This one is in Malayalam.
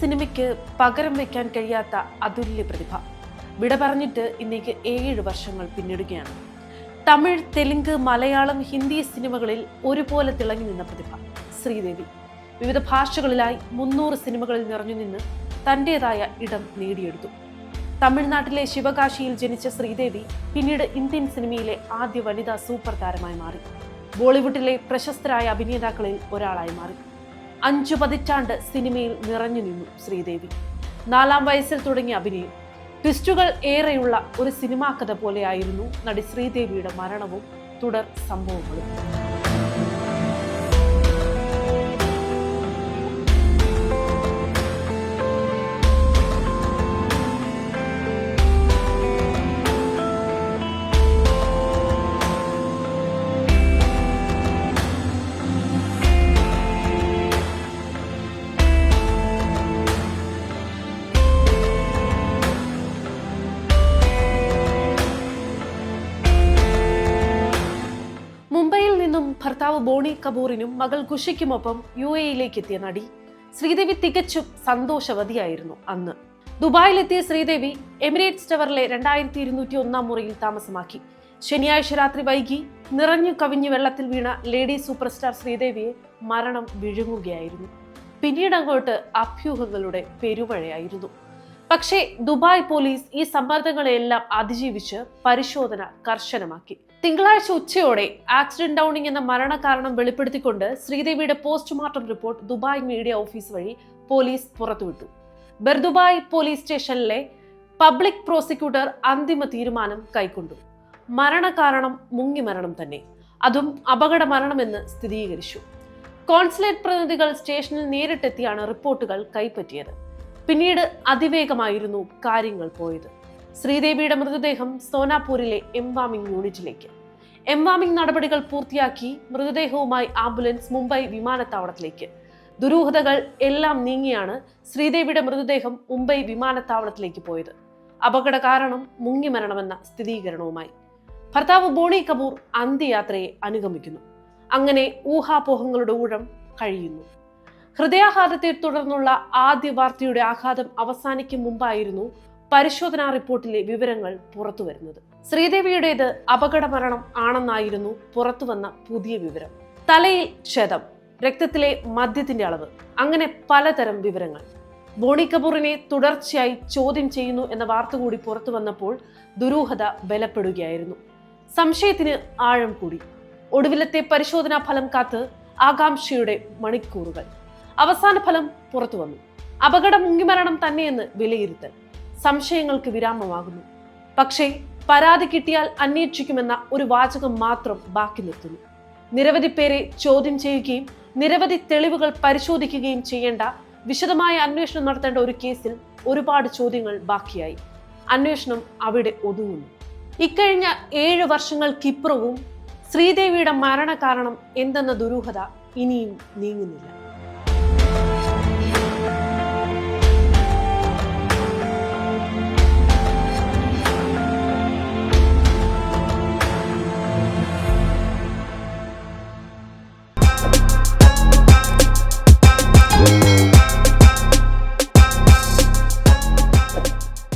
സിനിമയ്ക്ക് പകരം വയ്ക്കാൻ കഴിയാത്ത അതുല്യ പ്രതിഭ. വിട പറഞ്ഞിട്ട് ഇന്നേക്ക് ഏഴ് വർഷങ്ങൾ പിന്നിടുകയാണ്. തമിഴ് തെലുങ്ക് മലയാളം ഹിന്ദി സിനിമകളിൽ ഒരുപോലെ തിളങ്ങി നിന്ന പ്രതിഭ ശ്രീദേവി. വിവിധ ഭാഷകളിലായി മുന്നൂറ് സിനിമകളിൽ നിറഞ്ഞു നിന്ന് തന്റെതായ ഇടം നേടിയെടുത്തു. തമിഴ്നാട്ടിലെ ശിവകാശിയിൽ ജനിച്ച ശ്രീദേവി പിന്നീട് ഇന്ത്യൻ സിനിമയിലെ ആദ്യ വനിതാ സൂപ്പർ താരമായി മാറി. ബോളിവുഡിലെ പ്രശസ്തരായ അഭിനേതാക്കളിൽ ഒരാളായി മാറി. അഞ്ചു പതിറ്റാണ്ട് സിനിമയിൽ നിറഞ്ഞു നിന്നു ശ്രീദേവി. നാലാം വയസ്സിൽ തുടങ്ങിയ അഭിനയം. ട്വിസ്റ്റുകൾ ഏറെയുള്ള ഒരു സിനിമാ കഥ പോലെയായിരുന്നു നടി ശ്രീദേവിയുടെ മരണവും തുടർ സംഭവങ്ങളും. നിന്നും ഭർത്താവ് ബോണി കപൂറിനും മകൾ ഖുഷിക്കുമൊപ്പം യു എയിലേക്ക് എത്തിയ നടി ശ്രീദേവി തികച്ചും സന്തോഷവതിയായിരുന്നു അന്ന്. ദുബായിലെത്തിയ ശ്രീദേവി എമിറേറ്റ്സ് ടവറിലെ രണ്ടായിരത്തി ഇരുന്നൂറ്റി ഒന്നാം മുറിയിൽ താമസമാക്കി. ശനിയാഴ്ച രാത്രി വൈകി നിറഞ്ഞു കവിഞ്ഞു വെള്ളത്തിൽ വീണ ലേഡി സൂപ്പർ സ്റ്റാർ ശ്രീദേവിയെ മരണം വിഴുങ്ങുകയായിരുന്നു. പിന്നീട് അങ്ങോട്ട് അഭ്യൂഹങ്ങളുടെ പെരുമഴയായിരുന്നു പക്ഷേ ദുബായ് പോലീസ് ഈ സമ്മർദ്ദങ്ങളെയെല്ലാം അതിജീവിച്ച് പരിശോധന കർശനമാക്കി. തിങ്കളാഴ്ച ഉച്ചയോടെ ആക്സിഡന്റ് ഡൗണിംഗ് എന്ന മരണകാരണം വെളിപ്പെടുത്തിക്കൊണ്ട് ശ്രീദേവിയുടെ postmortem report Dubai media office വഴി പോലീസ് പുറത്തുവിട്ടു. ബെർദുബായ് പോലീസ് സ്റ്റേഷനിലെ പബ്ലിക് പ്രോസിക്യൂട്ടർ അന്തിമ തീരുമാനം കൈക്കൊണ്ടു. മരണകാരണം മുങ്ങി മരണം തന്നെ. അതും അപകട മരണമെന്ന് സ്ഥിരീകരിച്ചു. കോൺസുലേറ്റ് പ്രതിനിധികൾ സ്റ്റേഷനിൽ നേരിട്ടെത്തിയാണ് റിപ്പോർട്ടുകൾ കൈപ്പറ്റിയത്. പിന്നീട് അതിവേഗമായിരുന്നു കാര്യങ്ങൾ പോയത്. ശ്രീദേവിയുടെ മൃതദേഹം സോനാപൂരിലെ എംവാമിംഗ് യൂണിറ്റിലേക്ക്. എംവാമിംഗ് നടപടികൾ പൂർത്തിയാക്കി മൃതദേഹവുമായി ആംബുലൻസ് മുംബൈ വിമാനത്താവളത്തിലേക്ക്. ദുരൂഹതകൾ എല്ലാം നീങ്ങിയാണ് ശ്രീദേവിയുടെ മൃതദേഹം മുംബൈ വിമാനത്താവളത്തിലേക്ക് പോയത്. അപകട കാരണം മുങ്ങി മരണമെന്ന സ്ഥിരീകരണവുമായി. ഭർത്താവ് ബോണി കപൂർ അന്ത്യയാത്രയെ അനുഗമിക്കുന്നു. അങ്ങനെ ഊഹാപോഹങ്ങളുടെ ഊഴം കഴിയുന്നു. ഹൃദയാഘാതത്തെ തുടർന്നുള്ള ആദ്യ വാർത്തയുടെ ആഘാതം അവസാനിക്കും മുമ്പായിരുന്നു പരിശോധനാ റിപ്പോർട്ടിലെ വിവരങ്ങൾ പുറത്തു വരുന്നത്. ശ്രീദേവിയുടേത് അപകട മരണം ആണെന്നായിരുന്നു പുറത്തുവന്ന പുതിയ വിവരം. തലയിൽ ക്ഷതം രക്തത്തിലെ മദ്യത്തിന്റെ അളവ് അങ്ങനെ പലതരം വിവരങ്ങൾ. ബോണി കപൂറിനെ തുടർച്ചയായി ചോദ്യം ചെയ്യുന്നു എന്ന വാർത്ത കൂടി പുറത്തു വന്നപ്പോൾ ദുരൂഹത ബലപ്പെടുകയായിരുന്നു. സംശയത്തിന് ആഴം കൂടി. ഒടുവിലത്തെ പരിശോധനാ ഫലം കാത്ത് ആകാംക്ഷയുടെ മണിക്കൂറുകൾ. അവസാന ഫലം പുറത്തു വന്നു. അപകടം മുങ്ങിമരണം തന്നെയെന്ന് വിലയിരുത്തൽ. സംശയങ്ങൾക്ക് വിരാമമാകുന്നു. പക്ഷേ പരാതി കിട്ടിയാൽ അന്വേഷിക്കുമെന്ന ഒരു വാചകം മാത്രം ബാക്കി നിർത്തുന്നു നിരവധി പേരെ ചോദ്യം ചെയ്യുകയും നിരവധി തെളിവുകൾ പരിശോധിക്കുകയും ചെയ്യേണ്ട വിശദമായ അന്വേഷണം നടത്തേണ്ട ഒരു കേസിൽ ഒരുപാട് ചോദ്യങ്ങൾ ബാക്കിയായി. അന്വേഷണം അവിടെ ഒതുങ്ങുന്നു. ഇക്കഴിഞ്ഞ ഏഴ് വർഷങ്ങൾക്കിപ്പുറവും ശ്രീദേവിയുടെ മരണകാരണം എന്തെന്ന ദുരൂഹത ഇനിയും നീങ്ങുന്നില്ല.